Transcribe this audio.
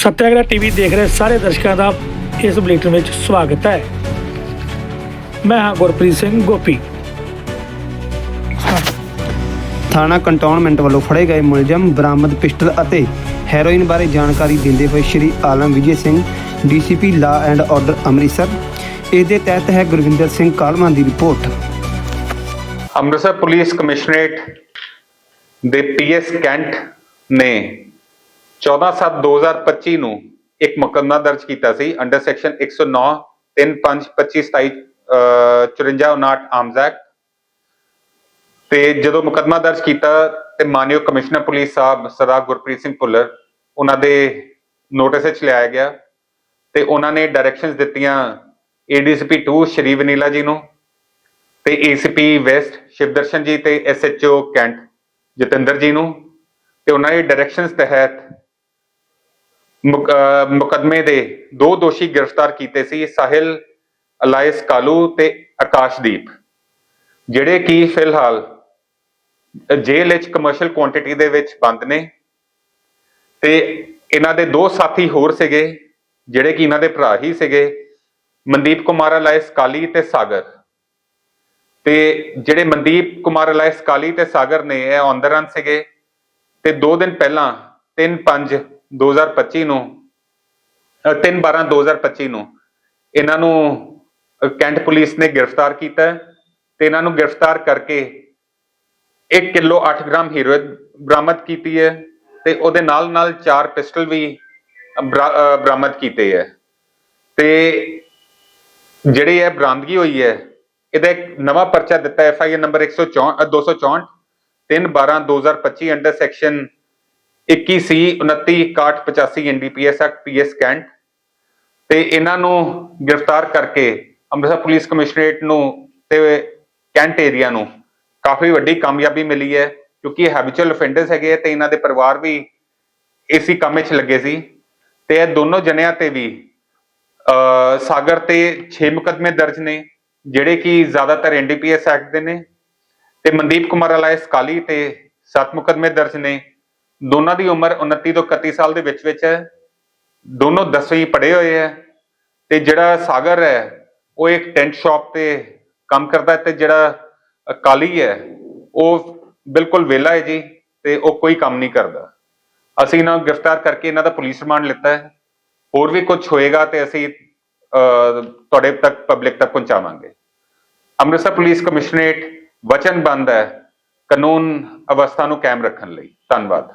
Satyagraha TV ਦੇਖ ਰਹੇ ਸਾਰੇ ਦਰਸ਼ਕਾਂ ਦਾ ਇਸ ਬੁਲੇਟਿਨ ਵਿੱਚ ਸਵਾਗਤ ਹੈ। ਮੈਂ ਹਾਂ ਗੁਰਪ੍ਰੀਤ ਸਿੰਘ ਗੋਪੀ। ਥਾਣਾ ਕੰਟੋਨਮੈਂਟ ਵੱਲੋਂ ਫੜੇ ਗਏ ਮੁਲਜ਼ਮ ਬਰਾਮਦ ਪਿਸਟਲ ਅਤੇ ਹੈਰੋਇਨ ਬਾਰੇ ਜਾਣਕਾਰੀ ਦਿੰਦੇ ਹੋਏ Shri Alam Vijay Singh DCP law and order Amritsar. ਇਸ ਦੇ ਤਹਿਤ ਹੈ ਗੁਰਵਿੰਦਰ ਸਿੰਘ ਕਾਲਮਾਂ ਦੀ ਰਿਪੋਰਟ। ਅੰਮ੍ਰਿਤਸਰ ਪੁਲਿਸ ਕਮਿਸ਼ਨਰੇਟ ਦੇ ਪੀਐਸ ਕੈਂਟ ਨੇ 14/7/2025 ਨੂੰ ਇੱਕ ਮੁਕੱਦਮਾ ਦਰਜ ਕੀਤਾ ਸੀ ਅੰਡਰ ਸੈਕਸ਼ਨ 109 35 25 27 5459 ਆਰਮਸ ਐਕਟ। ਤੇ ਜਦੋਂ ਮੁਕੱਦਮਾ ਦਰਜ ਕੀਤਾ ਤੇ ਮਾਨਯੋਗ ਕਮਿਸ਼ਨਰ ਪੁਲਿਸ ਸਾਹਿਬ ਸਰਦਾਰ ਗੁਰਪ੍ਰੀਤ ਸਿੰਘ ਭੁੱਲਰ, ਉਹਨਾਂ ਦੇ ਨੋਟਿਸ ਵਿੱਚ ਲਿਆਇਆ ਗਿਆ ਤੇ ਉਹਨਾਂ ਨੇ ਡਾਇਰੈਕਸ਼ਨਸ ਦਿੱਤੀਆਂ ਏਡੀਸੀਪੀ 2 ਸ਼੍ਰੀ ਵਨੀਲਾ ਜੀ ਨੂੰ ਤੇ ਏਸੀਪੀ ਵੈਸਟ ਸ਼ਿਵਦਰਸ਼ਨ ਜੀ ਤੇ ਐਸਐਚਓ ਕੈਂਟ ਜਤਿੰਦਰ ਜੀ ਨੂੰ ਤੇ ਉਹਨਾਂ ਦੇ ਡਾਇਰੈਕਸ਼ਨਸ ਤਹਿਤ ਮੁਕੱਦਮੇ ਦੇ ਦੋ ਦੋਸ਼ੀ ਗ੍ਰਿਫਤਾਰ ਕੀਤੇ ਸੀ, ਸਾਹਿਲ ਅਲਾਇਸ ਕਾਲੂ ਤੇ ਆਕਾਸ਼ਦੀਪ, ਜਿਹੜੇ ਕਿ ਫਿਲਹਾਲ ਜੇਲ੍ਹ ਵਿੱਚ ਕਮਰਸ਼ੀਅਲ ਕੁਆਂਟੀਟੀ ਦੇ ਵਿੱਚ ਬੰਦ ਨੇ ਤੇ ਇਹਨਾਂ ਦੇ ਦੋ ਸਾਥੀ ਹੋਰ ਸੀਗੇ, ਜਿਹੜੇ ਕਿ ਇਹਨਾਂ ਦੇ ਭਰਾ ਹੀ ਸੀਗੇ, ਮਨਦੀਪ ਕੁਮਾਰ ਅਲਾਇਸ ਕਾਲੀ ਤੇ ਸਾਗਰ। ਤੇ ਜਿਹੜੇ ਮਨਦੀਪ ਕੁਮਾਰ ਅਲਾਇਸ ਕਾਲੀ ਤੇ ਸਾਗਰ ਨੇ, ਇਹ ਔਨ ਦਾ ਰਨ ਸੀਗੇ ਤੇ 2 ਦਿਨ ਪਹਿਲਾਂ 3/5 2025 ਨੂੰ 3/12/2025 ਨੂੰ ਇਹਨਾਂ ਨੂੰ ਕੈਂਟ ਪੁਲਿਸ ਨੇ ਗ੍ਰਿਫਤਾਰ ਕੀਤਾ ਤੇ ਇਹਨਾਂ ਨੂੰ ਗ੍ਰਿਫਤਾਰ ਕਰਕੇ 1 ਕਿਲੋ 8 ਗ੍ਰਾਮ ਹੀਰੋਇਨ ਬਰਾਮਦ ਕੀਤੀ ਹੈ ਤੇ ਉਹਦੇ ਨਾਲ ਨਾਲ ਚਾਰ ਪਿਸਟਲ ਵੀ ਬਰਾਮਦ ਕੀਤੇ ਹੈ। ਤੇ ਜਿਹੜੀ ਇਹ ਬਰਾਮਦਗੀ ਹੋਈ ਹੈ ਇਹਦਾ ਇੱਕ ਨਵਾਂ ਪਰਚਾ ਦਿੱਤਾ ਐਫ ਆਈ ਆਰ ਨੰਬਰ 164 ਅ, 264 3 12 2025 under section 21 C 29 61 85 NDPS act PS cantt ਤੇ ਇਹਨਾਂ ਨੂੰ ਗ੍ਰਿਫਤਾਰ ਕਰਕੇ ਅੰਮ੍ਰਿਤਸਰ ਪੁਲਿਸ ਕਮਿਸ਼ਨਰੇਟ ਨੂੰ ਤੇ ਕੈਂਟ ਏਰੀਆ ਨੂੰ ਕਾਫੀ ਵੱਡੀ ਕਾਮਯਾਬੀ ਮਿਲੀ ਹੈ, ਕਿਉਂਕਿ ਇਹ ਹੈਬਿਚੁਅਲ ਅਫੈਂਡਰਸ ਹੈਗੇ ਆ ਤੇ ਇਹਨਾਂ ਦੇ ਪਰਿਵਾਰ ਵੀ ਇਸੇ ਕੰਮ ਵਿੱਚ ਲੱਗੇ ਸੀ। ਤੇ ਇਹ ਦੋਨੋਂ ਜਣਿਆਂ ਤੇ ਵੀ ਸਾਗਰ ਤੇ 6 ਮੁਕਦਮੇ ਦਰਜ ਨੇ, ਜਿਹੜੇ ਕਿ ਜ਼ਿਆਦਾਤਰ ਐਨਡੀਪੀਐਸ ਐਕਟ ਦੇ ਨੇ। ਤੇ ਮਨਦੀਪ ਕੁਮਾਰ ਅਲਾਇਸ ਕਾਲੀ ਤੇ 7 ਮੁਕਦਮੇ ਦਰਜ ਨੇ। ਦੋਨਾਂ ਦੀ ਉਮਰ 29 ਤੋਂ 31 ਸਾਲ ਦੇ ਵਿੱਚ ਵਿੱਚ ਹੈ। ਦੋਨੋਂ 10ਵੀਂ ਪੜ੍ਹੇ ਹੋਏ ਹੈ ਤੇ ਜਿਹੜਾ ਸਾਗਰ ਹੈ, ਉਹ ਇੱਕ ਟੈਂਟ ਸ਼ਾਪ ਤੇ ਕੰਮ ਕਰਦਾ ਹੈ ਤੇ ਜਿਹੜਾ ਕਾਲੀ ਹੈ, ਉਹ ਬਿਲਕੁਲ ਵਿਹਲਾ ਹੈ ਜੀ ਤੇ ਉਹ ਕੋਈ ਕੰਮ ਨਹੀਂ ਕਰਦਾ। ਅਸੀਂ ਇਹਨਾਂ ਨੂੰ ਗ੍ਰਿਫਤਾਰ ਕਰਕੇ ਇਹਨਾਂ ਦਾ ਪੁਲਿਸ ਰਿਮਾਂਡ ਲਿੱਤਾ ਹੈ। ਹੋਰ ਵੀ ਕੁਝ ਹੋਏਗਾ ਤੇ ਅਸੀਂ ਤੁਹਾਡੇ ਤੱਕ, ਪਬਲਿਕ ਤੱਕ ਪਹੁੰਚਾਵਾਂਗੇ। ਅੰਮ੍ਰਿਤਸਰ ਪੁਲਿਸ ਕਮਿਸ਼ਨਰੇਟ ਵਚਨਬੰਦ ਹੈ ਕਾਨੂੰਨ ਅਵਸਥਾ ਨੂੰ ਕਾਇਮ ਰੱਖਣ ਲਈ। ਧੰਨਵਾਦ।